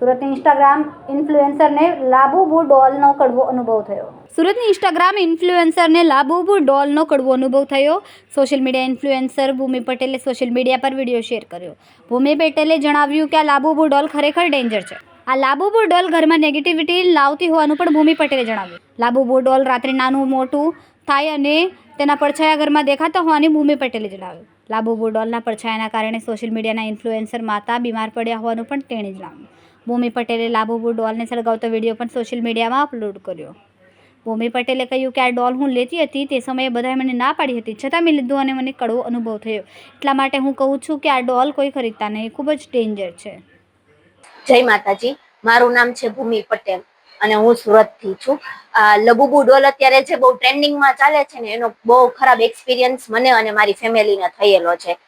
સુરતની ઇન્સ્ટાગ્રામ ઇન્ફ્લુએન્સરને લાબુબુ ડોલનો કડવો અનુભવ થયો. સુરતની ઇન્સ્ટાગ્રામ ઇન્ફ્લુએન્સરને લાબુબુ ડોલનો કડવો અનુભવ થયો. સોશિયલ મીડિયા ઇન્ફ્લુએન્સર ભૂમિ પટેલે સોશિયલ મીડિયા પર વીડિયો શેર કર્યો. ભૂમિ પટેલે જણાવ્યું કે આ લાબુબુ ડોલ ખરેખર ડેન્જર છે. આ લાબુબુ ડોલ ઘરમાં નેગેટિવિટી લાવતી હોવાનું પણ ભૂમિ પટેલે જણાવ્યું. લાબુબુ ડોલ રાત્રે નાનું મોટું થાય અને તેના પડછાયા ઘરમાં દેખાતા હોવાની ભૂમિ પટેલે જણાવ્યું. લાબુ ડોલના પડછાયાના કારણે સોશિયલ મીડિયાના ઇન્ફ્લુએન્સર માતા બીમાર પડ્યા હોવાનું પણ તેણે જણાવ્યું. ભૂમિ પટેલે લાબુબુ ડોલને સળગાવતો વીડિયો પણ સોશિયલ મીડિયામાં અપલોડ કર્યો. ભૂમિ પટેલે કહ્યું કે આ ડોલ હું લેતી હતી, તે સમયે બધાએ મને ના પાડી હતી. છતાં મેં લીધું અને મને કડવો અનુભવ થયો. એટલા માટે હું કહું છું કે આ ડોલ કોઈ ખરીદતા નહીં, ખૂબ જ ડેન્જર છે. જય માતાજી. મારું નામ છે ભૂમિ પટેલ. અને હું સુરતથી છું. આ લબુબુ ડોલ અત્યારે જે બહુ ટ્રેન્ડિંગમાં ચાલે છે ને, એનો બહુ ખરાબ એક્સપિરિયન્સ મને અને મારી ફેમિલીને થયેલો છે.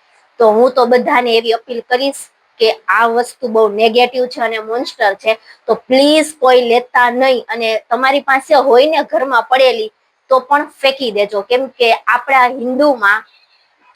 તો હું તો બધાને એવી અપીલ કરીશ કે આ વસ્તુ બહુ નેગેટિવ છે અને મોન્સ્ટર છે. તો પ્લીઝ કોઈ લેતા નહીં અને તમારી પાસે હોય ને ઘરમાં પડેલી તો પણ ફેંકી દેજો. કેમ કે આપણા હિન્દુમાં,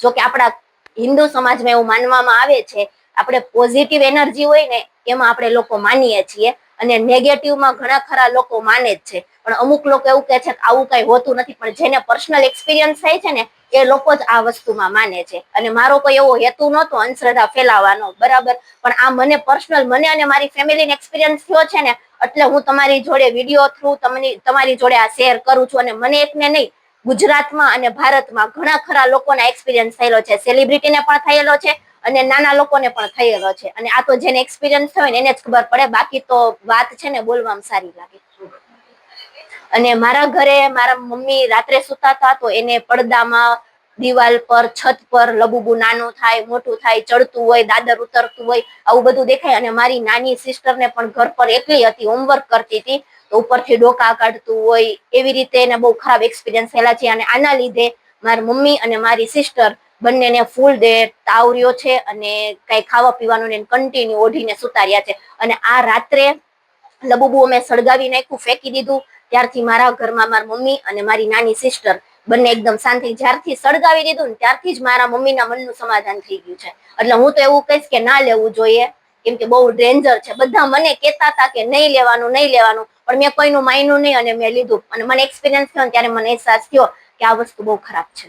જો કે આપણા હિન્દુ સમાજમાં એવું માનવામાં આવે છે, આપણે પોઝિટિવ એનર્જી હોય ને, એમાં આપણે લોકો માનીએ છીએ. અને નેગેટિવમાં ઘણા ખરા લોકો માને જ છે. પણ અમુક લોકો એવું કહે છે કે આવું કઈ હોતું નથી, પણ જેને પર્સનલ એક્સપિરિયન્સ થાય છે ને, એ લોકો જ આ વસ્તુમાં માને છે. અને મારો કોઈ એવો હેતુ નહોતો અંધશ્રદ્ધા ફેલાવાનો, બરાબર? પણ આ મને પર્સનલ મને અને મારી ફેમિલીને એક્સપિરિયન્સ થયો છે ને, એટલે હું તમારી જોડે વીડિયો થ્રુ તમને, તમારી જોડે આ શેર કરું છું. અને મને એકને નહીં, ગુજરાતમાં અને ભારતમાં ઘણા ખરા લોકોના એક્સપિરિયન્સ થયેલો છે. સેલિબ્રિટીને પણ થયેલો છે. અને નાના લોકોને પણ થયેલો છે. અને આ તો જેને એક્સપિરિયન્સ થયો ને એને જ ખબર પડે. બાકી તો વાત છે ને બોલવામાં સારી લાગે. અને મારા ઘરે મારા મમ્મી રાત્રે સુતા હતા તો એને પડદામાં દિવાલ પર, છત પર લબુબુ નાનું થાય, મોટું થાય, ચડતું હોય, દાદર ઉતરતું હોય, આવું બધું દેખાય. અને મારી નાની સિસ્ટરને પણ ઘર પર એકલી હતી હોમવર્ક કરતી હતી. તો ઉપરથી ડોકા કાઢતું હોય, એવી રીતે એને બહુ ખરાબ એક્સપિરિયન્સ થયેલા છે. અને આના લીધે મારી મમ્મી અને મારી સિસ્ટર બંનેને ફૂલ ડે તાવર્યો છે અને કઈ ખાવા પીવાનું ને કન્ટિન્યુ ઓઢીને સુતાર્યા છે. અને આ રાત્રે લબુબુ અમે સળગાવી નાખ્યું, ફેંકી દીધું. ત્યારથી મારા ઘરમાં મારી મમ્મી અને મારી નાની સિસ્ટર બંને એકદમ શાંતિ, જ્યારથી સળગાવી દીધું ને ત્યારથી જ મારા મમ્મીના મનનું સમાધાન થઈ ગયું છે. એટલે હું તો એવું કહીશ કે ના લેવું જોઈએ, કેમ કે બહુ ડેન્જર છે. બધા મને કહેતા હતા કે નહીં લેવાનું નહીં લેવાનું, પણ મેં કોઈનું માન્યું નહીં અને મેં લીધું. અને મને એક્સપિરિયન્સ થયો ત્યારે મને અહેસાસ થયો કે આ વસ્તુ બહુ ખરાબ છે.